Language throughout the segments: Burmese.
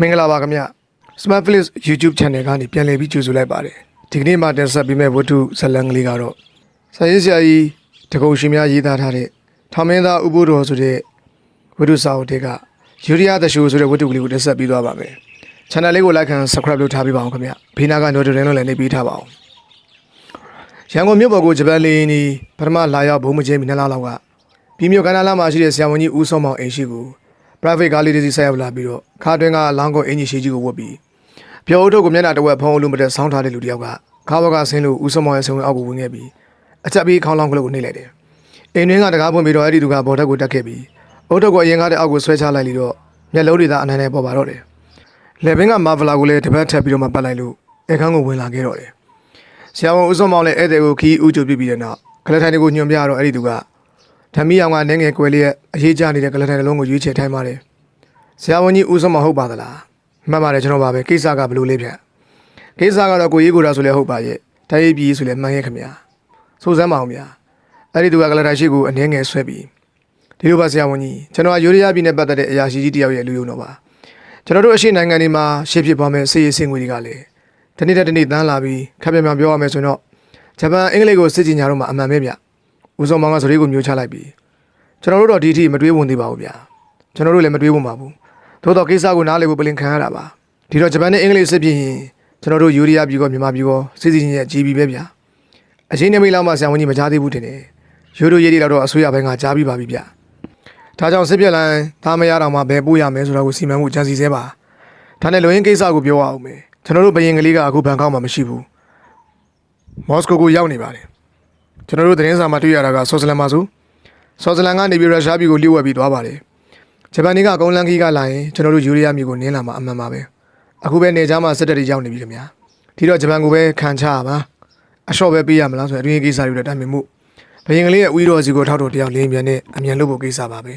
မင်္ဂလာပါခင်ဗျ Smart Flix YouTube Channel ကနေပြန်လည်ပြီးကြိုဆိုလိုက်ပါတယ်ဒီကနေ့မှတင်ဆက်ပေးမယ့်ဝတ္ထုဇာတ်လမ်းကလေးကတော့ဆရာကြီးဆရာကြီးတကုံရှင်များရေးသားထားတဲ့ထောင်မင်းသားဥပုဒ္ဒောဆိုတဲ့ဝတ္ထုစာအုပ်တွေကယူရီးယားတရှူဆိုတဲ့ဝတ္ထုကလေးကိုတင်ဆက်ပေးသွားပါမယ် Channel လေးကို like and subscribe လုပ်ထားပေးပါအောင်ခင်ဗျဘေးနားက notification လုံးလည်းနှိပ်ပေးထားပါအောင်ရန်ကုန်မြို့ပေါ်ကိုဂျပန်လေယာဉ်ဒီပထမလာရောက်ဘုံမချင်းမိနစ်လောက်လောက်ကပြည်မြို့ကန္နာလာမှာရှိတဲ့ဆရာဝန်ကြီးဦးစောမောင်အိမ်ရှိကို private ကားလေးတစ်စီးဆက်ရောက်လာပြီးတော့ခါတွင်းကလောင်းကုန်းအင်ဂျီရှိကြီးကိုဝတ်ပြီးပြောအုပ်ထုတ်ကိုမျက်နှာတစ်ဝက်ဖုံးအလုံးမတက်ဆောင်းထားတဲ့လူတစ်ယောက်ကခါဘကဆင်းလို့ဦးစောမောင်ရဲ့ဆုံအောက်ကိုဝင်ခဲ့ပြီးအချက်ပြီးခေါင်းလောင်းကလေးကိုနှိပ်လိုက်တယ်အိမ်တွင်းကတကားပွင့်ပြီးတော့အဲ့ဒီသူကဘော်တက်ကိုတက်ခဲ့ပြီးအုပ်ထုတ်ကိုအရင်ကားတဲ့အောက်ကိုဆွဲချလိုက်ပြီးတော့မျက်လုံးတွေသာအနန္တပေါ်ပါတော့တယ်လေဘင်းကမာဗလာကိုလည်းတပတ်ထပ်ပြီးတော့မှပတ်လိုက်လို့အခန်းကိုဝင်လာခဲ့တော့တယ်ဆရာဝန်ဦးစောမောင်လည်းဧည့်သည်ကိုခီးဦးကြိုပြပြီးတဲ့နောက်ကလထိုင်တွေကိုညွှန်ပြတော့အဲ့ဒီသူက ဓမီအောင်ကနင်းငယ်ကွယ်လေးရဲ့အရေးကြနေတဲ့ကလထိုင်တစ်လုံးကိုရွေးချယ်ထိုင်းပါတယ်ဆရာဝန်ကြီးဦးစောမောင်ဟုတ်ပါသလားမှတ်ပါတယ်ကျွန်တော်ပါပဲကိစ္စကဘလို့လေးဖြတ်ကိစ္စကတော့ကိုကြီးကိုတာဆိုလဲဟုတ်ပါရဲ့တိုင်းရေးပြည်ဆိုလဲမှန်ရဲ့ခင်ဗျာစိုးစမ်းပါအောင်ဗျာအဲ့ဒီသူကကလထိုင်ရှိကိုအနည်းငယ်ဆွဲပြီးဒီလိုပါဆရာဝန်ကြီးကျွန်တော်ကယူရီးယားပြည်နဲ့ပတ်သက်တဲ့အရာရှိကြီးတယောက်ရဲ့လူယုံတော့ပါကျွန်တော်တို့အရှိနိုင်ငံတွေမှာရှေ့ဖြစ်သွားမဲ့စီရေးစင်ငွေတွေကလည်းဒီနေ့တစ်နေ့တန်းလာပြီးခက်ပြပြပြောရမယ်ဆိုရင်တော့ဂျပန်အင်္ဂလိပ်ကိုစစ်ကြင်ညာတော့မှအမှန်ပဲဗျ ဦးစောမောင်ကစရိတ်ကိုမျိုးချလိုက်ပြီးကျွန်တော်တို့တော့ဒီအထိမတွေးဝင်သေးပါဘူးဗျကျွန်တော်တို့လည်းမတွေးဝင်ပါဘူးသို့တော့ကိစ္စကိုနားလည်ဖို့ပလင်ခံရတာပါဒီတော့ဂျပန်နဲ့အင်္ဂလိပ်စစ်ပြင်ရင်ကျွန်တော်တို့ယူရီးယားပြည်ကမြန်မာပြည်ကစစ်စီချင်းရဲ့ GB ပဲဗျအချင်းနမိတ်လောက်မှဆံဝင်ကြီးမကြားသေးဘူးတင်တယ်ယူရိုရေးတွေတော့အစိုးရဘက်ကကြားပြီးပါပြီဗျဒါကြောင့်စစ်ပြက်လိုင်းသားမရတော့မှဘယ်ပို့ရမယ်ဆိုတာကိုစီမံမှုကြံစည်စေပါဒါနဲ့လူရင်းကိစ္စကိုပြောရအောင်မယ်ကျွန်တော်တို့ဘယင်ကလေးကအခုဘန်ကောက်မှာမရှိဘူးမော်စကိုကိုရောက်နေပါတယ် ကျွန်တော်တို့သတင်းစာမှာတွေ့ရတာကဆော့ဇလန်မှာဆိုဆော့ဇလန်ကနေပြီးရုရှားပြည်ကိုလျှို့ဝှက်ပြီးသွားပါတယ်ဂျပန်တွေကကုန်းလန်းခီးကလာရင်ကျွန်တော်တို့ယူရီးယားပြည်ကိုနင်းလာမှာအမှန်ပါပဲအခုပဲနေကြမှာစစ်တပ်တွေရောက်နေပြီခင်ဗျာဒီတော့ဂျပန်ကိုပဲခံချရပါအလျှော့ပဲပေးရမလားဆိုရင်အတွင်းကိစ္စတွေလည်းတိုင်ပင်မှုဘယင်ကလေးရဲ့ဦတော်စီကိုထောက်တော်တယောက်လင်းပြန်နဲ့အမြန်လုပ်ဖို့ကိစ္စပါပဲ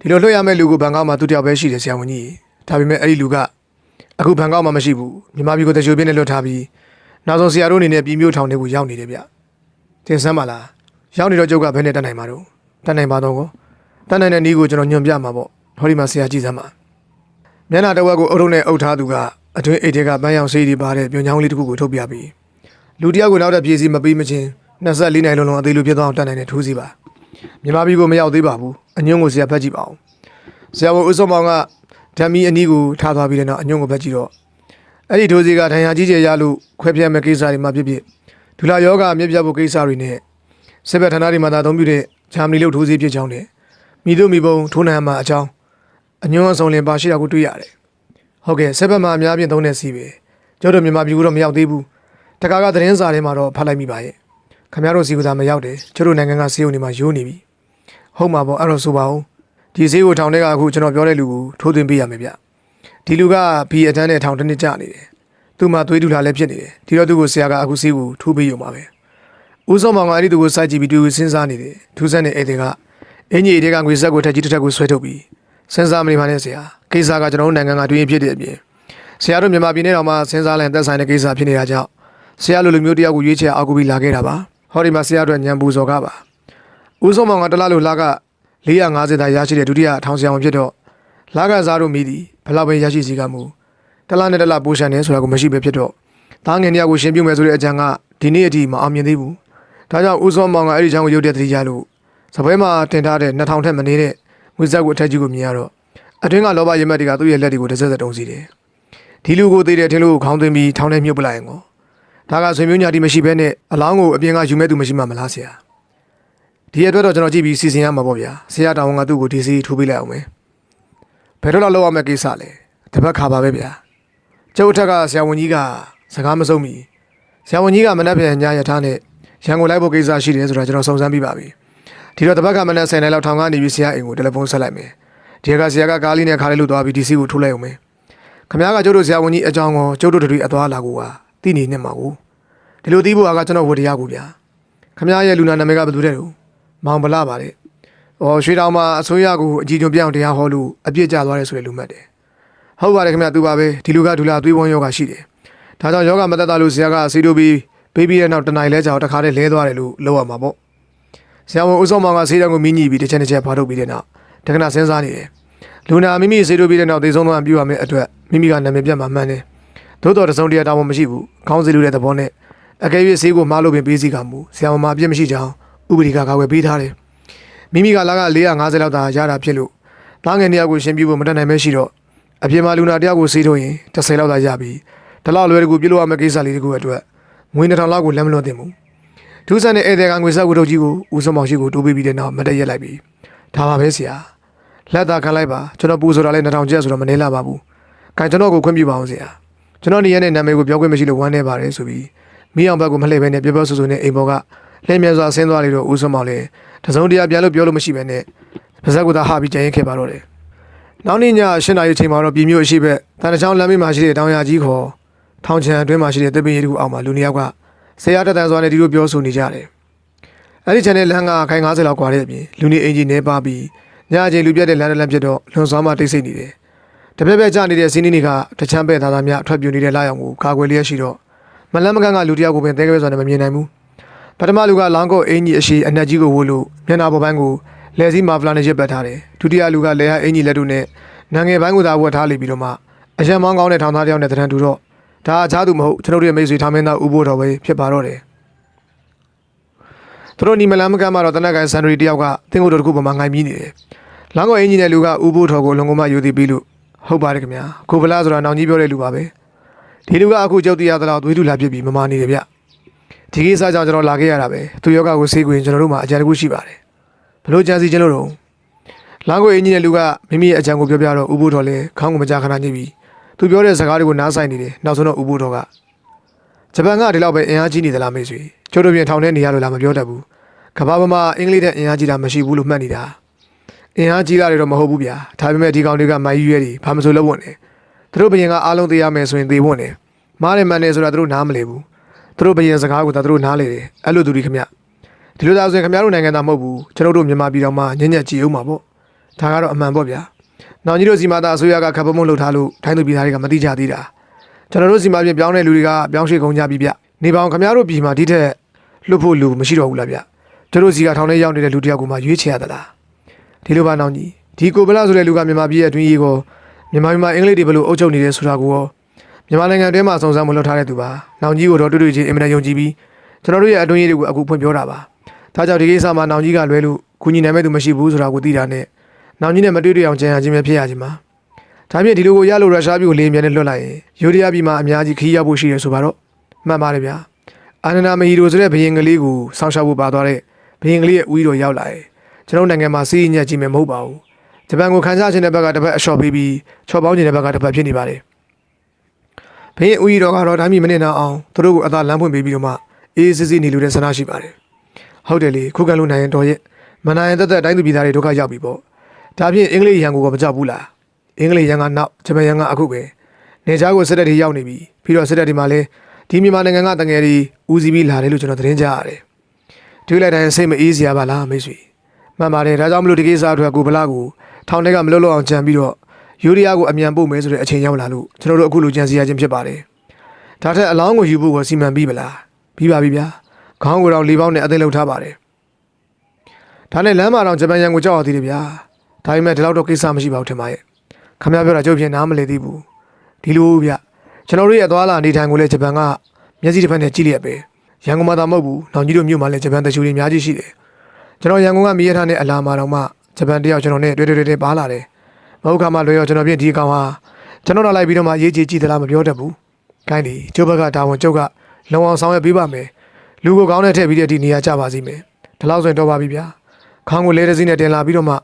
ဒီလိုလွှတ်ရမယ့်လူကိုဘန်ကောက်မှာသူတယောက်ပဲရှိတယ်ဆရာဝန်ကြီးဒါပေမဲ့အဲ့ဒီလူကအခုဘန်ကောက်မှာမရှိဘူးမြန်မာပြည်ကိုတချို့ပြင်းနဲ့လွတ်ထားပြီး နောက်ဆုံးဆရာတို့အနေနဲ့ပြည်မျိုးထောင်တွေကိုရောက်နေတယ်ဗျတင်ဆန်းပါလားရောက်နေတော့ကျုပ်ကဘယ်နဲ့တက်နိုင်မှာတော့တက်နိုင်ပါတော့ကောတက်နိုင်တဲ့နီးကိုကျွန်တော်ညွှန်ပြမှာပေါ့ဟောဒီမှာဆရာကြည့်စမ်းပါမျက်နှာတစ်ဝက်ကိုအုပ်ထုံနဲ့အုပ်ထားသူကအတွင်းအိတ်ထဲကပန်းရောင်ဆေးတွေပါတဲ့ပြုံချောင်းလေးတစ်ခုကိုထုတ်ပြပြီးလူတစ်ယောက်ကိုနောက်တဲ့ပြည်စီမပြီးမချင်း24နိုင်လုံးလုံးအသေးလိုဖြစ်သွားအောင်တက်နိုင်တဲ့ထိုးစီပါမြန်မာပြည်ကိုမရောက်သေးပါဘူးအညွန့်ကိုဆရာဖတ်ကြည့်ပါအောင်ဆရာဝန်ဦးစောမောင်ကဓာမီအနီးကိုထားသွားပြီးတဲ့နောက်အညွန့်ကိုပဲကြည့်တော့ အဲ့ဒီဒိုးစီကဒဏ်ရာကြီးကျယ်ရလို့ခွဲပြတ်မဲ့ကိစ္စတွေမှာဖြစ်ဖြစ်ဒူလာယောဂမြစ်ပြတ်ဖို့ကိစ္စတွေနဲ့စစ်ဘက်ဌာနတွေမှာသာအသုံးပြုတဲ့ဂျာမနီလို့ထိုးစီဖြစ်ကြောင်းနဲ့မိတို့မိဘုံထိုးနှံမှာအကြောင်းအညွန့်အစုံလင်ပါရှိတာကိုတွေ့ရတယ်ဟုတ်ကဲ့စစ်ဘက်မှာအများပြင်သုံးတဲ့စီပဲကျတို့မြန်မာပြည်ကတော့မရောက်သေးဘူးတကားကသတင်းစာထဲမှာတော့ဖတ်လိုက်မိပါရဲ့ခင်ဗျားတို့စီကသာမရောက်တယ်ကျတို့နိုင်ငံကစီးုံနေမှာယိုးနေပြီဟုတ်မှာပေါ့အဲ့တော့ဆိုပါဦးဒီဈေးကိုထောင်ထဲကအခုကျွန်တော်ပြောတဲ့လူကိုထိုးသွင်းပေးရမယ်ဗျ ဒီလူကဘီအတန်းနဲ့ထောင်တစ်နှစ်ကြာနေတယ်သူ့မှာသွေးတူလာလည်းဖြစ်နေတယ်ဒီတော့သူ့ကိုဆရာကအခုဈေးကိုထိုးပေးရုံပါပဲဦးစောမောင်ကအဲ့ဒီသူကိုစိုက်ကြည့်ပြီးတူကိုစဉ်းစားနေတယ်ထူးဆန်းတဲ့အဲ့ဒီကအင်ကြီးတွေကငွေဆက်ကိုထက်ကြီးတစ်ထက်ကိုဆွဲထုတ်ပြီးစဉ်းစားမနေပါနဲ့ဆရာကိစ္စကကျွန်တော်တို့နိုင်ငံကတွင်းဖြစ်တဲ့အပြင်ဆရာတို့မြန်မာပြည်နဲ့တော့မှစဉ်းစားလန်သက်ဆိုင်တဲ့ကိစ္စဖြစ်နေတာကြောင့်ဆရာလိုလူမျိုးတယောက်ကိုရွေးချယ်အောက်ကူပြီးလာခဲ့တာပါဟောဒီမှာဆရာတို့ညံပူစော်ကပါဦးစောမောင်ကတလားလိုလာက450တာရရှိတဲ့ဒုတိယထောင်ဆောင်ဖြစ်တော့လာကစားတို့မိသည် ဘလောက်ပဲရရှိစီကမူတလားနဲ့တလားပိုးရှန်နေဆိုတာကိုမရှိပဲဖြစ်တော့သားငယ်တယောက်ကိုရှင်းပြမယ်ဆိုတဲ့အကြံကဒီနေ့အထိမအောင်မြင်သေးဘူးဒါကြောင့်ဦးစောမောင်ကအဲ့ဒီချောင်းကိုရုပ်တဲ့တတိယလို့စပွဲမှာတင်ထားတဲ့2000ထက်မနေတဲ့ငွေစက်ကိုအထက်ကြီးကိုမြင်ရတော့အတွင်းကလောဘရမက်တွေကသူ့ရဲ့လက်တွေကိုတစ်စက်စက်တုံးစီတယ်ဒီလူကိုသေးတယ်ထင်လို့ခေါင်းသွင်းပြီးထောင်းထဲမြုပ်ပလိုက်ရင်ကောဒါကဆွေမျိုးညာတီမရှိဘဲနဲ့အလောင်းကိုအပြင်ကယူမဲ့သူမရှိမှမလားဆရာဒီအတွက်တော့ကျွန်တော်ကြည့်ပြီးစီစဉ်ရမှာပေါ့ဗျာဆရာတောင်ကသူ့ကိုဒီစီထိုးပေးလိုက်အောင်မယ်ဘ ယ်တော့လောက်လောက်ရမယ့်ကိစ္စလဲတပတ်ခါပါပဲဗျာကျုပ်အထက်ကဆရာဝန်ကြီးကစကားမဆုံးမီဆရာဝန်ကြီးကမနက်ဖြန်ညရထားနဲ့ရန်ကုန်လိုက်ဖို့ကိစ္စရှိတယ်ဆိုတာကျွန်တော်စုံစမ်းပြီးပါပြီဒီတော့တပတ်ကမနက်10နိုင်လောက်ထောင်ကနေပြီးဆရာအိမ်ကိုတယ်လီဖုန်းဆက်လိုက်မယ်ဒီကဆရာကကားလေးနဲ့ခါလေးလို့သွားပြီးဒီစီကိုထိုးလိုက်အောင်မယ်ခမ ्या ကကျုပ်တို့ဆရာဝန်ကြီးအကြောင်းကိုကျုပ်တို့တို့အသွားလာကိုကသိနေနေမှာကိုဒီလိုသိဖို့ကကျွန်တော်ဝတ္တရားကိုဗျာခမ ्या ရဲ့လူနာနာမည်ကဘယ်သူတဲ့လို့မောင်ဗလာပါတ ယ်။အော်ရွှေတောင်မှာအစိုးရကိုအကြည်ညိုပြောင်းတရားဟောလို့အပြစ်ကျသွားတယ်ဆိုတဲ့လူမှတ်တယ်။ဟုတ်ပါတယ်ခင်ဗျသူပါပဲဒီလူကဒူလာသွေးဝန်းယောဂရှိတယ်။ဒါကြောင့်ယောဂမသက်သာလို့ဆရာကစီတိုပြီးပေးပြီးတဲ့နောက်တနိုင်လဲကြောင်တခါတည်းလဲသွားတယ်လို့လောက်ရမှာပေါ့။ဆရာဝန်ဦးစောမောင်ကဆေးတံကိုမင်းကြီးပြီးတစ်ချက်တစ်ချက်ဖားထုတ်ပြီးတဲ့နောက်တက္ကနာစဉ်းစားနေတယ်။လူနာမိမိစေတို့ပြီးတဲ့နောက်သေဆုံးသွားပြုရမယ့်အတွက်မိမိကနာမည်ပြတ်မှာမှန်တယ်သို့တော်တစုံတရာတာဝန်မရှိဘူးခေါင်းစည်းလူတဲ့သဘောနဲ့အကယ်၍ဆေးကိုမှားလို့ပင်ပေးစီကမှုဆရာမမအပြစ်မရှိကြောင်းဥပဒေကကာကွယ်ပေးထားတယ် မိမိကလာက450လောက်သာရတာဖြစ်လို့သားငယ်နှစ်ယောက်ကိုရှင်းပြဖို့မတတ်နိုင်မဲရှိတော့အပြင်မှာလူနာတယောက်ကိုဆေးထုတ်ရင်30လောက်သာရပြီးဒီလောက်လွယ်တကူပြုလုပ်ရမယ့်ကိစ္စလေးတကူအတွက်ငွေ2000လောက်ကိုလက်မလွတ်သင့်ဘူးဒုစရနဲ့ဧည့်သည်ကငွေဆက်ဝတ္ထုကြီးကိုဦးစောမောင်ရှိကိုတိုးပေးပြီးတဲ့နောက်မတက်ရက်လိုက်ပြီးဒါပါပဲဆရာလက်သာခံလိုက်ပါကျွန်တော်ပူဆိုတာလဲ2000ကျပ်ဆိုတော့မနေလာပါဘူး။ခိုင်ကျွန်တော်ကိုခွင့်ပြုပါအောင်ဆရာ။ကျွန်တော်နေရတဲ့နာမည်ကိုပြောခွင့်မရှိလို့ဝမ်းနေပါတယ်ဆိုပြီးမိအောင်ဘက်ကိုမလှည့်ဘဲနဲ့ပြောပြောဆူဆူနဲ့အိမ်ပေါ်ကလှည့်မြန်စွာဆင်းသွားလေတော့ဦးစွန်မောင်လဲ တစုံတရာပြန်လို့ပြောလို့မရှိဘဲနဲ့ပါဇက်ကသာဟာပြီးကြရင်ခဲ့ပါတော့တယ်။နောက်နေ့ည၈နာရီချိန်မှာတော့ပြည်မျိုးအရှိဘက်တန်တချောင်းလမ်းမေးမှာရှိတဲ့တောင်ရကြီးခေါ်ထောင်ချံအတွင်းမှာရှိတဲ့တပင်းရီတူအောက်မှာလူနှစ်ယောက်ကဆရာတက်တန်စွာနဲ့ဒီလိုပြောဆိုနေကြတယ်။အဲ့ဒီချန်နယ်လမ်းကခိုင်90လောက်กว่าတဲ့အပြင်လူနေအင်ဂျင်နေပါပြီးညအချိန်လူပြတ်တဲ့လမ်းတစ်လမ်းဖြစ်တော့လွန်စွာမှတိတ်ဆိတ်နေတယ်။တပြက်ပြက်ကျနေတဲ့စီးနီးတွေကတချမ်းပဲ့သားသားများအထွက်ပြူနေတဲ့လာရောင်ကိုကာကွယ်လျက်ရှိတော့မလန်းမကန်းကလူတစ်ယောက်ကိုပင်တဲကဲစွာနဲ့မမြင်နိုင်ဘူး။ ပထမလူကလောင်းကုတ်အင်ကြီးအရှိအနက်ကြီးကိုဝို့လို့မျက်နှာပေါ်ပိုင်းကိုလက်စည်းမာဖလာနဲ့ရစ်ပတ်ထားတယ်။ဒုတိယလူကလက်ဟာအင်ကြီးလက်တို့နဲ့နငယ်ပိုင်းကိုသာဝတ်ထားလိပြီးတော့မှအရန်မောင်းကောင်းတဲ့ထောင်သားတစ်ယောက်နဲ့တရံတူတော့ဒါအခြားသူမဟုတ်ကျွန်တော်တို့ရဲ့မိတ်ဆွေထားမင်းသားဦးဘိုးတော်ပဲဖြစ်ပါတော့တယ်။သူတို့ညီမလန်းမကန်းမှာတော့တနက်ကဆန်ဒရီတယောက်ကတင်းကိုယ်တော်တစ်ခုပေါ်မှာငိုင်ပြီးနေတယ်။လောင်းကအင်ဂျင်နဲ့လူကဥပိုးထော်ကိုလုံကုန်းမယူသည်ပြီးလို့ဟုတ်ပါတယ်ခင်ဗျာကိုဗလာဆိုတာနောင်ကြီးပြောတဲ့လူပါပဲဒီလူကအခုကြောက်တရားသလောက်သွေးတူလာပြစ်ပြီးမမာနေတယ်ဗျ ဒီကိစ္စကြောင့်ကျွန်တော်လာခဲ့ရတာပဲသူယောဂကိုဆေးကွင်းကျွန်တော်တို့မှာအကြံတစ်ခုရှိပါတယ်ဘလို့ကြံစီခြင်းလို့တော့လောင်းကအင်ဂျင်နဲ့လူကမိမိရဲ့အကြံကိုပြောပြတော့ဥပိုးထော်လည်းခေါင်းကိုမကြခဏညှိပြီးသူပြောတဲ့စကားတွေကိုနားဆိုင်နေတယ်နောက်ဆုံးတော့ဥပိုးထော်ကဂျပန်ကဒီလောက်ပဲအင်အားကြီးနေသလားမေ့ဆွေကျိုးတို့ပြင်ထောင်ထဲနေရလို့လားမပြောတတ်ဘူးကမ္ဘာပေါ်မှာအင်္ဂလိပ်တဲ့အင်အားကြီးတာမရှိဘူးလို့မှတ်နေတာအင်အားကြီးတာတွေတော့မဟုတ်ဘူးဗျာဒါပေမဲ့ဒီကောင်တွေကမိုင်းရွဲတွေဘာမဆိုလုပ်ဝင်တယ်သူတို့ဘယင်ကအားလုံးသိရမယ်ဆိုရင်သိဝင်တယ်မားတယ်မှန်တယ်ဆိုတာသူတို့နားမလည်ဘူး သူတို့ဘယင်စကားကိုသာသူတို့နားလေတယ်အဲ့လိုသူတွေခင်ဗျဒီလိုသာဆိုရင်ခင်ဗျားတို့နိုင်ငံသားမဟုတ်ဘူးကျွန်တော်တို့မြန်မာပြည်တော်မှာညံ့ညက်ကြည်အောင်ပါပေါ့ဒါကတော့အမှန်ပေါ့ဗျာနောင်ကြီးတို့စီမာသားအစိုးရကခပ်ပုံးမလှုပ်ထားလို့ထိုင်းသူပြည်သားတွေကမသိကြသေးတာကျွန်တော်တို့စီမာပြင်ပြောင်းတဲ့လူတွေကပြောင်းရွှေ့ကုန်ကြပြီဗျနေပေါင်းခင်ဗျားတို့ပြည်မှာဒီထက်လွတ်ဖို့လူမရှိတော့ဘူးလားဗျကျွန်တော်တို့စီကထောင်ထဲရောက်နေတဲ့လူတစ်ယောက်ကိုမှရွေးချယ်ရသလားဒီလိုပါနောင်ကြီးဒီကိုဗလာဆိုတဲ့လူကမြန်မာပြည်ရဲ့အတွင်းရေးကိုမြန်မာပြည်မှာအင်္ဂလိပ်တွေဘယ်လိုအုပ်ချုပ်နေတယ်ဆိုတာကိုရော မြန်မာနိုင်ငံအတွင်းမှာစုံစမ်းမလုပ်ထားတဲ့သူပါနောင်ကြီးကိုတော့တွေ့တွေ့ချင်းအင်မတန်ယုံကြည်ပြီးကျွန်တော်တို့ရဲ့အတွင်းရေးတွေကိုအခုဖွင့်ပြောတာပါဒါကြောင့်ဒီကိစ္စမှာနောင်ကြီးကလွဲလို့ကူညီနိုင်မဲ့သူမရှိဘူးဆိုတာကိုသိတာနဲ့နောင်ကြီးနဲ့မတွေ့တွေ့အောင်ကြံရခြင်းပဲဖြစ်ရခြင်းပါဒါပြင်ဒီလိုကိုရလို့ရုရှားပြည်ကိုလေမြန်နဲ့လွတ်လိုက်ရင်ယူရီးယားပြည်မှာအများကြီးခီးရောက်ဖို့ရှိတယ်ဆိုပါတော့မှန်ပါတယ်ဗျာအာနန္ဒာမဟီရိုဆိုတဲ့ဘယင်ကလေးကိုစောင့်ရှောက်ဖို့ပါသွားတဲ့ဘယင်ကလေးရဲ့ဦးတော်ရောက်လာတယ်ကျွန်တော်နိုင်ငံမှာစီးရင်ညက်ကြည့်မယ်မဟုတ်ပါဘူးဂျပန်ကိုခန်းစားခြင်းတဲ့ဘက်ကတစ်ဖက်အလျှော့ပေးပြီးချော်ပေါင်းခြင်းတဲ့ဘက်ကတစ်ဖက်ဖြစ်နေပါတယ် ဘင်းဦးကြီးတော်ကတော့ဒါမှမနစ်နာအောင်သူတို့ကိုအသာလမ်းဖွင့်ပေးပြီးတော့မှအေးစစ်စစ်နေလူတဲ့ဆန္ဒရှိပါတယ်ဟုတ်တယ်လေခုခံလို့နိုင်ရင်တော်ရဲ့မနိုင်ရင်တက်တက်တိုင်းသူပြည်သားတွေဒုက္ခရောက်ပြီပေါ့ဒါဖြင့်အင်္ဂလိပ်ရန်ကိုကမကြောက်ဘူးလားအင်္ဂလိပ်ရန်ကနောက်ဂျပန်ရန်ကအခုပဲနေချားကိုစစ်တပ်တွေရောက်နေပြီပြီးတော့စစ်တပ်တွေမှာလည်းဒီမြန်မာနိုင်ငံကတငယ်တွေဦးစီးပြီးလာတယ်လို့ကျွန်တော်သတင်းကြားရတယ်တွေးလိုက်တိုင်းစိတ်မအေးစရာပါလားမိတ်ဆွေမှန်ပါတယ်ဒါကြောင့်မလို့ဒီကိစ္စအတွက်ကိုဗလာကိုထောင်ထဲကမလွတ်လွတ်အောင်ကြံပြီးတော့ ယူရီးယားကိုအမြန်ပို့မယ်ဆိုတဲ့အချိန်ရောက်လာလို့ကျွန်တော်တို့အခုလိုကြံစီရခြင်းဖြစ်ပါတယ်ဒါထက်အလောင်းကိုယူဖို့ကိုစီမံပြီးပလားပြီးပါပြီဗျာခေါင်းကိုတော့လေးပေါင်းနဲ့အသိလောက်ထားပါတယ်ဒါနဲ့လမ်းမှာတော့ဂျပန်ရန်ကိုကြောက်ရသေးတယ်ဗျာဒါပေမဲ့ဒီလောက်တော့ကိစ္စမရှိပါဘူးထင်ပါရဲ့ခမရပြောတာကြုတ်ပြင်နားမလည်သေးဘူးဒီလိုဗျကျွန်တော်တို့ရဲ့သွားလာနေထိုင်ကိုလည်းဂျပန်ကမျက်စိတစ်ဖက်နဲ့ကြည့်လျက်ပဲရန်ကုန်မှာသာမဟုတ်ဘူးနောင်ကြီးတို့မြို့မှာလည်းဂျပန်တချို့တွေအများကြီးရှိတယ်ကျွန်တော်ရန်ကုန်ကမိရထားတဲ့အလာမာတော့မှဂျပန်တယောက်ကျွန်တော်နဲ့တွေ့တွေ့တွေ့ပါလာတယ်။ မဟုတ်ခါမှလွယ်ရောကျွန်တော်ပြင်ဒီကောင်ဟာကျွန်တော်တော့လိုက်ပြီးတော့မှရေးကြည့်ကြည့်သလားမပြောတတ်ဘူး။ခိုင်းဒီကျုပ်ဘက်ကတာဝန်ကျုပ်ကလုံအောင်ဆောင်ရွက်ပေးပါမယ်။လူကိုကောင်းတဲ့ထည့်ပြီးတဲ့ဒီနေရာကြပါစီမယ်။ဒီလောက်ဆိုရင်တော့ပါပြီဗျာ။ခေါင်းကိုလဲတစ်စီးနဲ့တင်လာပြီးတော့မှ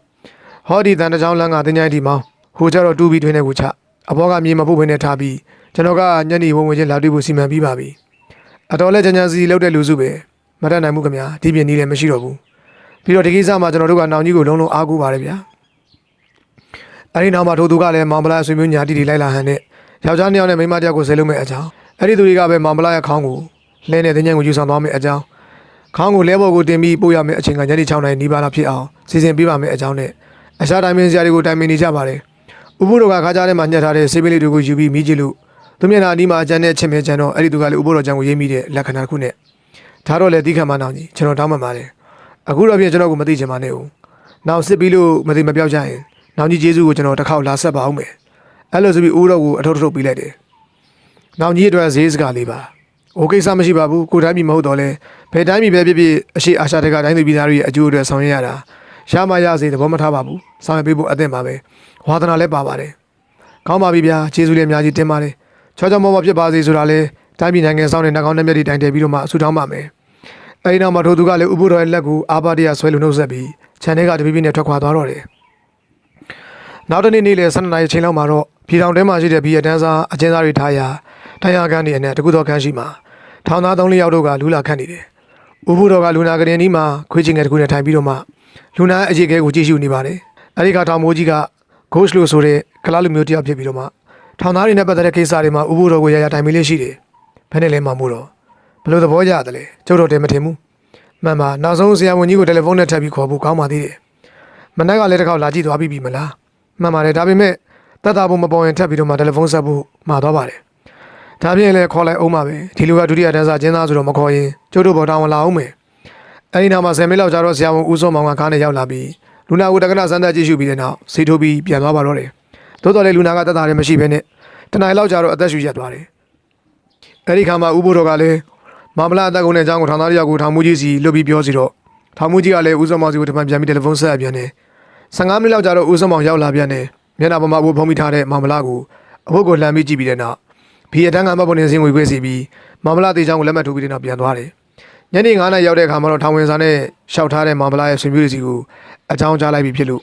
ဟောဒီတန်တချောင်းလန်းကတင်ကြိုင်းဒီမောင်းဟိုကျတော့တူးပြီးတွင်းထဲကိုချအဘောကမြေမပုတ်ဘဲနဲ့ထားပြီးကျွန်တော်ကညနေဝင်ဝင်ချင်းလာတွေ့ဖို့စီမံပြီးပါပြီ။အတော်လဲကြံကြံစီလောက်တဲ့လူစုပဲမတတ်နိုင်ဘူးခင်ဗျာဒီပြင်နီးလည်းမရှိတော့ဘူး။ပြီးတော့ဒီကိစ္စမှာကျွန်တော်တို့ကနောင်ကြီးကိုလုံးလုံးအားကိုးပါတယ်ဗျာ အဲဒီနောက်မှာထိုသူကလည်းမောင်ပလာဆွေမျိုးညာတီတီလိုက်လာဟန်နဲ့ယောက်ျားနှစ်ယောက်နဲ့မိန်းမတစ်ယောက်ကိုဆဲလို့မဲ့အကြောင်းအဲ့ဒီသူတွေကပဲမောင်ပလာရဲ့ခေါင်းကိုလဲနဲ့တင်းညံကိုယူဆောင်သွားမယ့်အကြောင်းခေါင်းကိုလဲဘော်ကိုတင်ပြီးပို့ရမယ့်အချိန်ကညနေ6နာရီနီးပါးလောက်ဖြစ်အောင်စီစဉ်ပေးပါမယ့်အကြောင်းနဲ့အရှာတိုင်းမင်းစရာတွေကိုတိုင်ပင်နေကြပါတယ်ဥပုတို့ကခါးကြားထဲမှာညှက်ထားတဲ့ဆေးပင်းလေးတွေကိုယူပြီးမိကြည့်လို့သူမျက်နှာအနီးမှာအကျန်းနဲ့ချင်မဲချန်တော့အဲ့ဒီသူကလည်းဥပုတော်ကျန်ကိုရေးမိတဲ့လက္ခဏာတစ်ခုနဲ့ဒါတော့လေသီးခံမနောင်ကြီးကျွန်တော်တောင်းပန်ပါတယ်အခုတော့ပြင်ကျွန်တော်ကိုမသိချင်ပါနဲ့ဦး။နောက်စစ်ပြီးလို့မသိမပြောက်ကြရင် ။နောင်ကြီးဂျေစုကိုကျွန်တော်တစ်ခေါက်လာဆက်ပါအောင်မယ်။အဲ့လိုဆိုပြီးဦးတော့ကိုအထုတ်ထုတ်ပေးလိုက်တယ်။နောင်ကြီးအတွက်ဈေးစကားလေးပါ။အိုကိစ္စမရှိပါဘူး။ကိုတိုင်းပြည်မဟုတ်တော့လဲ။ဘယ်တိုင်းပြည်ပဲဖြစ်ဖြစ်အရှိအာရှတကတိုင်းသူပြည်သားတွေရဲ့အကျိုးအတွက်ဆောင်ရွက်ရတာ။ရမရစေသဘောမထားပါဘူး။ဆောင်ရွက်ပေးဖို့အသင့်ပါပဲ။ဝါသနာလည်းပါပါတယ်။ကောင်းပါပြီဗျာ။ဂျေစုလည်းအများကြီးတင်ပါတယ်။ချောချောမောမောဖြစ်ပါစေဆိုတာလေတိုင်းပြည်နိုင်ငံဆောင်တဲ့နှကောင်းနှမျက်တွေတိုင်တယ်ပြီးတော့မှဆူတောင်းပါမယ်။အဲဒီနောက်မှာထိုသူကလည်းဥပုဒ်တော်ရဲ့လက်ကိုအာပါတရဆွဲလုံနှုတ်ဆက်ပြီးခြံထဲကတပိပိနဲ့ထွက်ခွာသွားတော့တယ် နောက်တစ်နေ့နေ့လယ်12နာရီချိန်လောက်မှာတော့ပြည်တော်တဲမှာရှိတဲ့ဘီယတန်းစားအကျဉ်းသားတွေထားရာတရားခန်းတွေနဲ့တကူတော်ခန်းရှိမှာထောင်သား၃-၄ယောက်တို့ကလူလာခန့်နေတယ်။ဦးဖို့တော်ကလူနာကရင်ဒီမှာခွေးချင်းငယ်တကူနဲ့ထိုင်ပြီးတော့မှလူနာရဲ့အရေးခဲကိုကြည့်ရှုနေပါတယ်။အဲဒီကထောင်မိုးကြီးက ghost လို့ဆိုတဲ့ကလားလူမျိုးတစ်ယောက်ဖြစ်ပြီးတော့မှထောင်သားတွေနဲ့ပတ်သက်တဲ့ကိစ္စတွေမှာဦးဖို့တော်ကိုရရတိုင်ပေးလေးရှိတယ်။ဘယ်နဲ့လဲမှမို့တော့ဘယ်လိုသဘောကျတယ်လဲကျုပ်တော်တဲမထင်ဘူး။မှန်ပါနောက်ဆုံးဆရာဝန်ကြီးကိုတယ်လီဖုန်းနဲ့ထပ်ပြီးခေါ်ဖို့ကောင်းပါသေးတယ်။မနက်ကလည်းတစ်ခေါက်လာကြည့်သွားပြီးပြီမလား။ မှန်ပါတယ်ဒါပေမဲ့တက်တာဖို့မပေါ်ရင်ထပ်ပြီးတော့မှတယ်လီဖုန်းဆက်ဖို့မှာသွားပါတယ်ဒါပြင်လည်းခေါ်လိုက်အောင်ပါပဲဒီလူကဒုတိယတန်းစာကျင်းသားဆိုတော့မခေါ်ရင်ကျုပ်တို့ဘော်တောင်းဝင်လာအောင်မယ်အဲဒီနောက်မှာ10မိနစ်လောက်ကြာတော့ဆရာဝန်ဦးစောမောင်ကကားနဲ့ရောက်လာပြီးလူနာကိုတက္ကနာစမ်းသပ်ကြည့်ရှုပြီးတဲ့နောက်ဆေးထိုးပြီးပြန်သွားပါတော့တယ်သို့တော်လည်းလူနာကတက်တာလည်းမရှိဘဲနဲ့တနင်္လာလောက်ကြာတော့အသက်ရှူရက်သွားတယ်အဲဒီခါမှာဦးဘိုးတော်ကလည်းမမလာအသက်ကုန်တဲ့အကြောင်းကိုထောင်သားတယောက်ကိုထောင်မှုကြီးစီလွတ်ပြီးပြောစီတော့ထောင်မှုကြီးကလည်းဦးစောမောင်စီကိုတမန်ပြန်ပြီးတယ်လီဖုန်းဆက်ပြန်တယ် 15မိနစ်လောက်ကြာတော့ဦးစမောင်ရောက်လာပြန်တယ်မျက်နှာပေါ်မှာအဖို့ဖုံးမိထားတဲ့မောင်မလာကိုအဖို့ကိုလှမ်းပြီးကြည့်ပြီးတဲ့နောက်ဘီအတန်းကမှတ်ပေါ်နေစင်းဝေခွေးစီပြီးမောင်မလာတေချောင်းကိုလက်မှတ်ထိုးပြီးတဲ့နောက်ပြန်သွားတယ်ညနေ9နာရီရောက်တဲ့အခါမှာတော့ထောင်ဝင်စာနဲ့ရှောက်ထားတဲ့မောင်မလာရဲ့ဆွေမျိုးတွေစီကိုအကြောင်းကြားလိုက်ပြီးဖြစ်လို့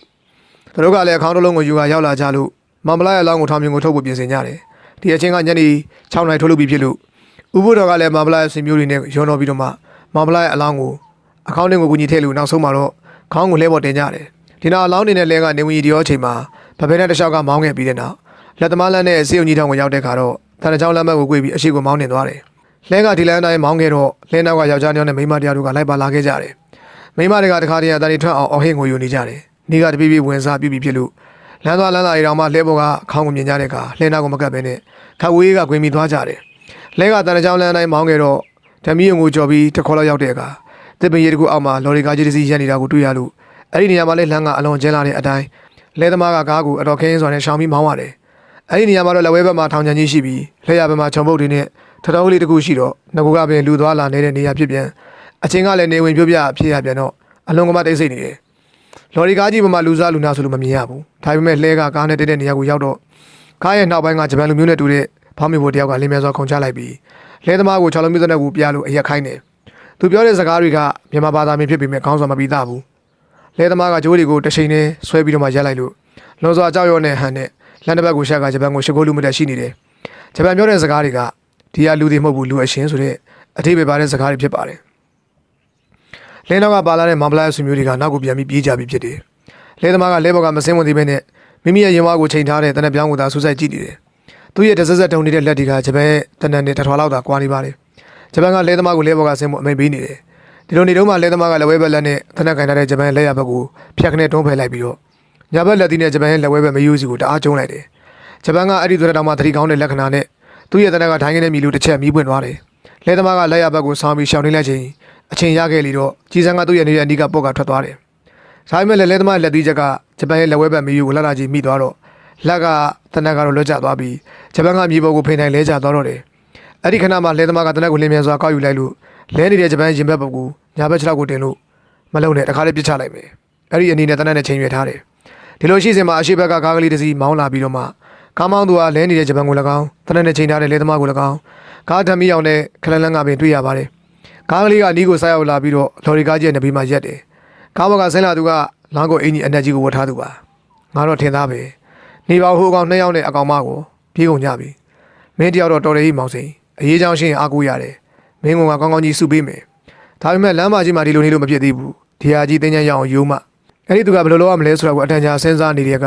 သူတို့ကလည်းအကောင့်တစ်လုံးကိုယူကရောက်လာကြလို့မောင်မလာရဲ့အလောင်းကိုထောင်မြင်ကိုထုတ်ဖို့ပြင်ဆင်ကြတယ်ဒီအချင်းကညနေ6နာရီထုတ်လို့ပြီးဖြစ်လို့ဥပုတော်ကလည်းမောင်မလာရဲ့ဆွေမျိုးတွေနဲ့ရောတော်ပြီးတော့မှမောင်မလာရဲ့အလောင်းကိုအကောင့်တင်ကိုကူညီထည့်လို့နောက်ဆုံးမှာတော့ခေါင်းကိုလဲပေါ်တင်ကြတယ် ဒီနောက်အလောင်းနေနဲ့လဲကနေဝင်ရီဒီရောအချိန်မှာဗဗဲနဲ့တစ်လျှောက်ကမောင်းခဲ့ပြီးတဲ့နောက်လက်သမားလမ်းနဲ့စေုံကြီးထောင်ကိုရောက်တဲ့ခါတော့တန်တချောင်းလမ်းဘက်ကိုကွေ့ပြီးအရှိကိုမောင်းနေသွားတယ်။လဲကဒီလမ်းတိုင်းမောင်းခဲ့တော့လဲနောက်ကယောက်ျားတစ်ယောက်နဲ့မိန်းမတစ်ယောက်တို့ကလိုက်ပါလာခဲ့ကြတယ်။မိန်းမတွေကတခါတည်းအတန်ထွက်အောင်အော်ဟင်းကိုယူနေကြတယ်။နေကတပြေးပြေးဝင်စားပြပြီးဖြစ်လို့လမ်းသွားလမ်းလာရီတောင်မှလဲဘောကခေါင်းကိုမြင်ကြတဲ့အခါလဲနောက်ကိုမကပ်ဘဲနဲ့ခတ်ဝေးကကွင်းပြီးသွားကြတယ်။လဲကတန်တချောင်းလမ်းတိုင်းမောင်းခဲ့တော့ဓမီယုံကိုကြော်ပြီးတစ်ခေါ်လောက်ရောက်တဲ့အခါတစ်ပင်ရီတကူအောက်မှာလော်ရီကားကြီးတစ်စီးရက်နေတာကိုတွေ့ရလို့ အဲ့ဒီနေရာမှာလဲလမ်းကအလွန်ကျင်းလာတဲ့အတိုင်းလဲသမားကကားကိုအတော်ခင်းစွာနဲ့ရှောင်ပြီးမောင်းရတယ်။အဲ့ဒီနေရာမှာတော့လက်ဝဲဘက်မှာထောင်ချန်ကြီးရှိပြီးလက်ရဘက်မှာခြုံပုတ်တွေနဲ့ထထောင်းလေးတစ်ခုရှိတော့ငကူကပင်လူသွားလာနေတဲ့နေရာဖြစ်ပြန်အချင်းကလည်းနေဝင်ပြပြဖြစ်ရပြန်တော့အလွန်ကမတိတ်ဆိတ်နေတယ်။လော်ရီကားကြီးပေါ်မှာလူစားလူနာဆိုလို့မမြင်ရဘူး။ဒါပေမဲ့လဲကကားနဲ့တက်တဲ့နေရာကိုရောက်တော့ကားရဲ့နောက်ပိုင်းကဂျပန်လူမျိုးနဲ့တူတဲ့ဖောင်းမီဘိုတယောက်ကလင်းမြစွာခုန်ချလိုက်ပြီးလဲသမားကို6လုံးမျိုးစတဲ့ကူပြလို့အရက်ခိုင်းတယ်။သူပြောတဲ့စကားတွေကမြန်မာဘာသာမျိုးဖြစ်ပေမဲ့ခေါင်းဆောင်မပြီးသားဘူး။ လဲသမားကကြိုးတွေကိုတစ်ချိန်နဲ့ဆွဲပြီးတော့မှရက်လိုက်လို့လွန်စွာကြောက်ရွံ့တဲ့ဟန်နဲ့လန်တစ်ဘက်ကိုရှက်ကဂျပန်ကိုရှစ်ကိုလူမတက်ရှိနေတယ်။ဂျပန်ပြောတဲ့စကားတွေကဒီကလူတွေမဟုတ်ဘူးလူအရှင်ဆိုတဲ့အထိပ္ပယ်ပါတဲ့စကားတွေဖြစ်ပါတယ်။လဲနောက်ကပါလာတဲ့မောင်ပလာရဲ့ဆွေမျိုးတွေကနောက်ကိုပြန်ပြီးပြေးကြပြီးဖြစ်တယ်။လဲသမားကလဲဘော်ကမစင်းဝင်သေးပဲနဲ့မိမိရဲ့ရင်ဝါကိုချိန်ထားတဲ့တနက်ပြောင်းကိုသာဆူဆိုက်ကြည့်နေတယ်။သူ့ရဲ့တဆက်ဆက်တုံနေတဲ့လက်တွေကဂျပန်ရဲ့တနက်နဲ့တထွာလောက်သာကွာနေပါတယ်။ဂျပန်ကလဲသမားကိုလဲဘော်ကဆင်းဖို့အမိန်ပေးနေတယ်။ ဒီလိုနေတော့မှလဲသမားကလက်ဝဲဘက်လက်နဲ့သနက်ကင်ထားတဲ့ဂျပန်ရဲ့လက်ရဘက်ကိုဖြတ်ခနဲ့တွန်းဖယ်လိုက်ပြီးတော့ညာဘက်လက်သီးနဲ့ဂျပန်ရဲ့လက်ဝဲဘက်မယူးစီကိုတအားကျုံးလိုက်တယ်။ဂျပန်ကအဲ့ဒီသွေးတောင်မှသတိကောင်းတဲ့လက္ခဏာနဲ့သူ့ရဲ့သနက်ကထိုင်းကနေမြည်လို့တစ်ချက်မီးပွင့်သွားတယ်။လဲသမားကလက်ရဘက်ကိုဆောင်းပြီးရှောင်နေလိုက်ချိန်အချိန်ရခဲ့လေတော့ကြီးစံကသူ့ရဲ့နေရအနီးကပုတ်ကထွက်သွားတယ်။ဒါပေမဲ့လည်းလဲသမားရဲ့လက်သီးချက်ကဂျပန်ရဲ့လက်ဝဲဘက်မီးယူကိုလှလာကြီးမိသွားတော့လက်ကသနက်ကတော့လွတ်ကျသွားပြီးဂျပန်ကမြေပေါ်ကိုဖိနိုင်လဲကျသွားတော့တယ်။အဲ့ဒီခဏမှာလဲသမားကတနက်ကိုလင်းမြန်စွာကောက်ယူလိုက်လို့ လဲနေတဲ့ဂျပန်ရင်ဘက်ဘက်ကိုညာဘက်ခြေထောက်ကိုတင်လို့မလုံနဲ့တခါလေးပြစ်ချလိုက်မယ်အဲ့ဒီအနေနဲ့တနက်နဲ့ချိန်ရွယ်ထားတယ်ဒီလိုရှိစင်မှာအရှိဘက်ကကားကလေးတစ်စီးမောင်းလာပြီးတော့မှကားမောင်းသူကလဲနေတဲ့ဂျပန်ကို၎င်းတနက်နဲ့ချိန်ထားတဲ့လဲသမားကို၎င်းကားဓမီအောင်နဲ့ခလန်းလန်းကပင်တွေ့ရပါတယ်ကားကလေးကအနီးကိုဆိုက်ရောက်လာပြီးတော့လော်ရီကားကြီးရဲ့နဘေးမှာရက်တယ်ကားဘော်ကဆင်းလာသူကလမ်းကိုအင်ကြီးအနက်ကြီးကိုဝတ်ထားသူပါငါတော့ထင်သားပဲနေပါဟိုကောင်နှစ်ယောက်နဲ့အကောင်မကိုပြေးကုန်ကြပြီမင်းတယောက်တော့တော်တယ်ကြီးမောင်စိန်အရေးကြောင်းရှင်းရင်အားကိုးရတယ် မင်းကကောင်းကောင်းကြီးစုပေးမယ်ဒါပေမဲ့လမ်းမကြီးမှာဒီလိုနေလို့မဖြစ်သေးဘူးဒီဟာကြီးတင်းချမ်းရအောင်ယူမှအဲ့ဒီသူကဘယ်လိုလုပ်ရမလဲဆိုတာကိုအထင်ကြာစဉ်းစားနေတဲ့က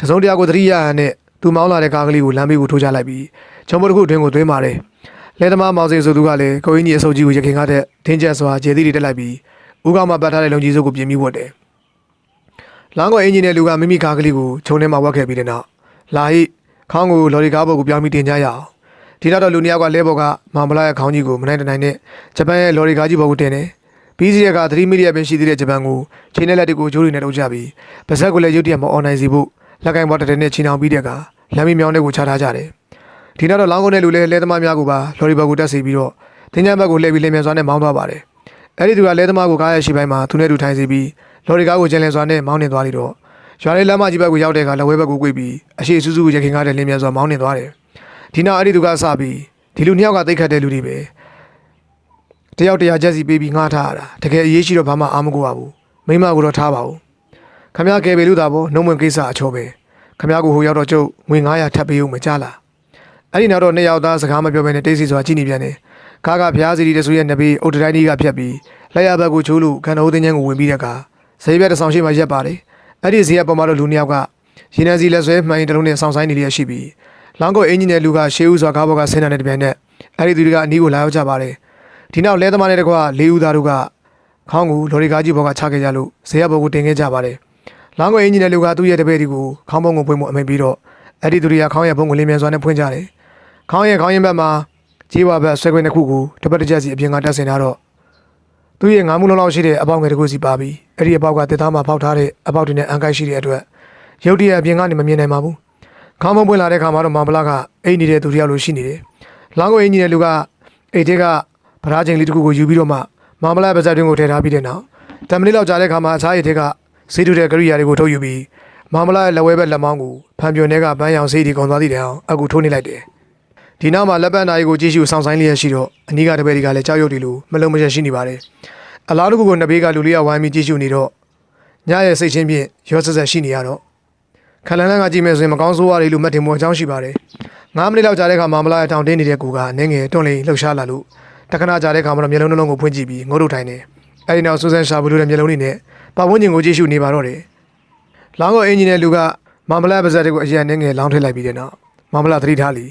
တစုံတရာကိုသတိရဟန်နဲ့သူမောင်းလာတဲ့ကားကလေးကိုလမ်းဘေးကိုထိုးချလိုက်ပြီးချုံမတစ်ခုအတွင်းကိုသွင်းပါတယ်လဲသမားမောင်စိန်ဆိုသူကလည်းကိုင်းကြီးအဆုပ်ကြီးကိုရခင်ကားတဲ့တင်းကျပ်စွာခြေသီးတွေတက်လိုက်ပြီးဦးကောင်မှာပတ်ထားတဲ့လုံကြီးစုပ်ကိုပြင်ပြီးဝတ်တယ်လမ်းကအင်ဂျင်နဲ့လူကမိမိကားကလေးကိုခြုံထဲမှာဝတ်ခဲ့ပြီးတဲ့နောက်လာဟိခေါင်းကိုလော်ရီကားဘုတ်ကိုပြောင်းပြီးတင်ကြရအောင် ဒီနောက်တော့လူနှစ်ယောက်ကလဲဘော်ကမောင်မလာရဲ့ခေါင်းကြီးကိုမနိုင်တနိုင်နဲ့ဂျပန်ရဲ့လော်ရီကားကြီးဘော်ကိုတင်တယ်ပြီးစီရက3မီလီယံပဲရှိသေးတဲ့ဂျပန်ကိုချိန်နဲ့လက်တွေကိုဂျိုးရီနဲ့ထုတ်ကြပြီးပါဇက်ကိုလည်းရုတ်တရက်မအော်နိုင်စီဖို့လက်ကင်ဘော်တက်နဲ့ချီနှောင်ပြီးတဲ့အခါလမ်းမမြောင်းတွေကိုချထားကြတယ်ဒီနောက်တော့လောင်းကုန်းတဲ့လူလည်းလဲသမားများကိုပါလော်ရီဘော်ကိုတက်စီပြီးတော့တင်းချမ်းဘက်ကိုလှည့်ပြီးလင်းမြန်စွာနဲ့မောင်းသွားပါတယ်အဲ့ဒီသူကလဲသမားကိုကားရဲ့ရှေ့ပိုင်းမှာသူနဲ့တူထိုင်စီပြီးလော်ရီကားကိုကျန်လည်စွာနဲ့မောင်းနေသွားလိတော့ရွာလေးလမ်းမကြီးဘက်ကိုရောက်တဲ့အခါလက်ဝဲဘက်ကိုကွေ့ပြီးအရှိစုစုကိုရခင်ကားတဲ့လင်းမြန်စွာမောင်းနေသွားတယ် ဒီနောက်အဲ့ဒီသူကစပြီးဒီလူနှစ်ယောက်ကတိတ်ခတ်တဲ့လူတွေပဲတယောက်တရာချက်စီပေးပြီးငှားထားရတာတကယ်အရေးရှိတော့ဘာမှအားမကိုပါဘူးမိမကိုတော့ထားပါဘူးခမရကယ်ပေလို့သာပေါ့နှုံမွင်ကိစ္စအချောပဲခမရကိုဟိုရောက်တော့ကျုပ်ငွေ900ထပ်ပေးဦးမကြလားအဲ့ဒီနောက်တော့နှစ်ယောက်သားစကားမပြောဘဲနဲ့တိတ်စီစွာကြည့်နေပြန်တယ်ကားကဖျားစီရီတဆူရဲ့နဘေးအုတ်တတိုင်းကြီးကဖြတ်ပြီးလက်ရဘက်ကိုချိုးလို့ခန္ဓာဦးသိန်းချမ်းကိုဝင်ပြီးတဲ့အခါဈေးဘက်တစ်ဆောင်ရှိမှရက်ပါတယ်အဲ့ဒီဈေးကပေါ်မှာတော့လူနှစ်ယောက်ကရင်းနှံစီလက်ဆွဲမှန်ရင်တလုံးနဲ့ဆောင်းဆိုင်နေလျက်ရှိပြီး လောင်းကိုအင်ဂျင်နဲ့လူကရှေးဦးစွာကားဘော်ကဆင်းနေတဲ့တပြိုင်နက်အဲ့ဒီသူတွေကအနီးကိုလာရောက်ကြပါတယ်ဒီနောက်လဲသမားနဲ့တကွလေးဦးသားတို့ကခေါင်းကိုလော်ရီကားကြီးဘောကချခဲ့ကြလို့ဇေယျဘောကိုတင်ခဲ့ကြပါတယ်။လောင်းကွယ်အင်ဂျင်တဲ့လူကသူ့ရဲ့တပည့်ဒီကိုခေါင်းပုံကိုဖွင့်မှုအမိန်ပြီးတော့အဲ့ဒီသူတွေကခေါင်းရဲ့ဘုံကိုလင်းမြန်စွာနဲ့ဖွင့်ကြတယ်။ခေါင်းရဲ့ခေါင်းရင်ဘက်မှာကြီးဝါဘက်ဆွဲခွင်းတစ်ခုကိုတစ်ပတ်တစ်ချက်စီအပြင်ကတက်ဆင်ထားတော့သူ့ရဲ့ငါးမှုလုံးလောက်ရှိတဲ့အပေါက်ငယ်တစ်ခုစီပါပြီးအဲ့ဒီအပေါက်ကတစ်သားမှာဖောက်ထားတဲ့အပေါက်တွေနဲ့အန်ကိုက်ရှိတဲ့အတွက်ရုတ်တရက်အပြင်ကနေမမြင်နိုင်ပါဘူး။ ခေါင်းပုံပွင့်လာတဲ့ခါမှာတော့မောင်ပလာကအိတ်နေတဲ့သူတယောက်လိုရှိနေတယ်။လောင်းကွယ်အင်ဂျင်တဲ့လူကအိတ်တဲ့ကဗရာချင်းလေးတစ်ခုကိုယူပြီးတော့မှမမလာပါဇက်တွင်းကိုထည့်ထားပြီးတဲ့နောက်တမ်မလေးလောက်ကြာတဲ့ခါမှာအခြားရည်ထက်ကစေးတူတဲ့ကရိယာတွေကိုထုတ်ယူပြီးမမလာရဲ့လက်ဝဲဘက်လက်မောင်းကိုဖန်ပြွန်ထဲကပန်းရောင်စေးဒီကုန်သွားသည့်တောင်အခုထိုးနေလိုက်တယ်။ဒီနောက်မှာလက်ပံနာရီကိုကြည့်ရှုဆောင်ဆိုင်လျက်ရှိတော့အနီးကတပည့်တွေကလည်းကြောက်ရွံ့တယ်လို့မလုံးမရက်ရှိနေပါတယ်။အလားတကူကိုနဘေးကလူလေးကဝိုင်းပြီးကြည့်ရှုနေတော့ညရဲ့စိတ်ချင်းဖြင့်ရောဆက်ဆက်ရှိနေရတော့ ခလန်လန်ကကြည့်မယ်ဆိုရင်မကောင်းဆိုးရည်လို့မှတ်တင်မှုအကြောင်းရှိပါတယ်။9မိနစ်လောက်ကြာတဲ့ခါမှာမလာရဲ့တောင်တင်းနေတဲ့ကူကနင်းငယ်တွန့်လိန်လှုပ်ရှားလာလို့တခဏကြာတဲ့ခါမှာတော့မျက်လုံးနှလုံးကိုဖွင့်ကြည့်ပြီးငို့တို့ထိုင်နေအဲဒီနောက်စူဇန်ရှာဘူးလို့တဲ့မျက်လုံးလေးနဲ့ပတ်ဝန်းကျင်ကိုကြည့်ရှုနေပါတော့တယ်လောင်းကိုအင်ဂျင်နဲ့လူကမမလာပါဇက်တွေကိုအရင်နဲ့ငယ်လောင်းထည့်လိုက်ပြီးတဲ့နောက်မမလာသတိထားလီ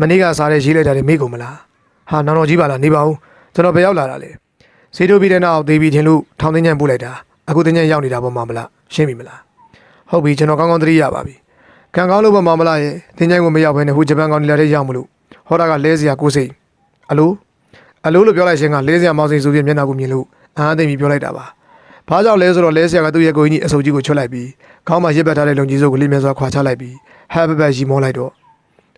မနေ့ကစားတဲ့ရေးလိုက်တာတွေမေ့ကုန်မလားဟာနောင်တော်ကြီးပါလားနေပါဦးကျွန်တော်ပဲရောက်လာတာလေဈေးတို့ပြီးတဲ့နောက်ဒေးပြီးထင်လို့ထောင်သိန်းညံပို့လိုက်တာအခုသိန်းညံရောက်နေတာပေါ့မမလာရှင်းပြီမလား ဟုတ်ပြီကျွန်တော်ကောင်းကောင်းသတိရပါပြီခံကောင်းလို့ပေါ့မမလာရဲ့သိန်းညံကိုမရောက်ဘဲနဲ့ဟိုဂျပန်ကောင်တွေလည်းရောက်မလို့ဟောတာကလဲစရာကိုစိတ်အလိုအလိုလိုပြောလိုက်ခြင်းကလဲစရာမောင်စိန်ဆိုပြီးမျက်နှာကိုမြင်လို့အဟမ်းသိမ့်ပြီးပြောလိုက်တာပါ။ဘာကြောင့်လဲဆိုတော့လဲစရာကသူ့ရဲ့ကိုကြီးအဆုပ်ကြီးကိုချွတ်လိုက်ပြီးခေါင်းမှာရစ်ပတ်ထားတဲ့လုံကြီးစုပ်ကိုလိမ့်မြစွာခွာချလိုက်ပြီးဟဲဘဘရီမောလိုက်တော့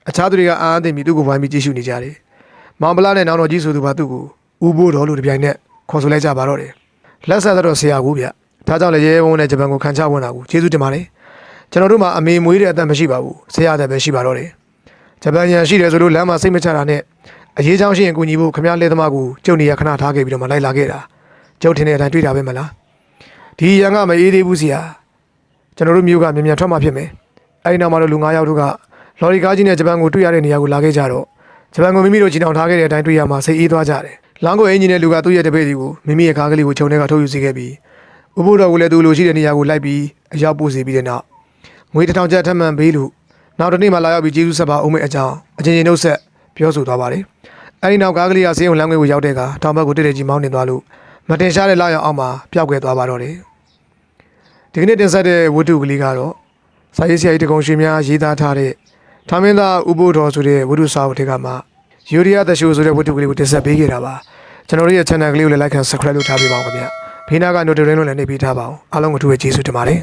အခြားသူတွေကအဟမ်းသိမ့်ပြီးသူ့ကိုဝိုင်းပြီးကြည့်ရှုနေကြတယ်။မောင်ပလာနဲ့နောင်တော်ကြီးဆိုသူကသူ့ကိုဦးဘိုးတော်လို့တပြိုင်နက်ခေါ်ဆိုလိုက်ကြပါတော့တယ်။လက်ဆက်တော့ဆရာကူဗျ။ ဒါကြောင့်လည်းရဲရဲဝုန်းနဲ့ဂျပန်ကိုခံချဝင်တာကိုကျေးဇူးတင်ပါတယ်။ကျွန်တော်တို့မှာအမေမွေးတဲ့အသက်မရှိပါဘူး။ဆရာအသက်ပဲရှိပါတော့တယ်။ဂျပန်ရန်ရှိတယ်ဆိုလို့လမ်းမှာစိတ်မချတာနဲ့အရေးချောင်းရှိရင်ကူညီဖို့ခမရလဲသမားကိုကျုပ်နေရခဏထားခဲ့ပြီးတော့မှလိုက်လာခဲ့တာကျုပ်ထင်တဲ့အတိုင်းတွေ့တာပဲမလားဒီရန်ကမအေးသေးဘူးစီယာကျွန်တော်တို့မျိုးကမြန်မြန်ထွက်မှဖြစ်မယ်အဲဒီနောက်မှာတော့လူ9ယောက်တို့ကလော်ရီကားကြီးနဲ့ဂျပန်ကိုတွေ့ရတဲ့နေရာကိုလာခဲ့ကြတော့ဂျပန်ကိုမိမိတို့ချီတောင်ထားခဲ့တဲ့အတိုင်းတွေ့ရမှာစိတ်အေးသွားကြတယ်လောင်းကိုအင်ဂျင်နဲ့လူကသူ့ရဲ့တပည့်တွေကိုမိမိရဲ့ကားကလေးကိုခြုံထဲကထုတ်ယူစီခဲ့ပြီး ဥပုဒ်တော်ကိုလည်းသူလိုရှိတဲ့နေရာကိုလိုက်ပြီးအရောက်ပို့စီပြီးတဲ့နောက်ငွေတစ်ထောင်ကျပ်ထပ်မံပေးလို့နောက်တစ်နေ့မှလာရောက်ပြီးကျေးဇူးဆက်ပါအောင်မယ့်အကြောင်းအချင်းချင်းနှုတ်ဆက်ပြောဆိုသွားပါတယ်အဲဒီနောက်ကားကလေးကဆေးရုံလမ်းခွေကိုရောက်တဲ့အခါတောင်ဘက်ကိုတိတိကြီးမောင်းနေသွားလို့မတင်ရှားတဲ့လောက်ရောက်အောင်မှပျောက်ကွယ်သွားပါတော့တယ်ဒီကနေ့တင်ဆက်တဲ့ဝတ္ထုကလေးကတော့စာရေးဆရာကြီးတကုံရှင်များရေးသားထားတဲ့ထမင်းသားဥပုဒ်တော်ဆိုတဲ့ဝတ္ထုစာအုပ်တွေကမှယူရီးယားတရှိုးဆိုတဲ့ဝတ္ထုကလေးကိုတင်ဆက်ပေးခဲ့တာပါကျွန်တော်တို့ရဲ့ channel ကလေးကိုလည်း like and subscribe လုပ်ထားပေးပါဦးခင်ဗျ ဘေးနားက notification လုံးလည်းနှိပ်ပေးထားပါအောင်အားလုံးကိုအထူးပဲကျေးဇူးတင်ပါတယ်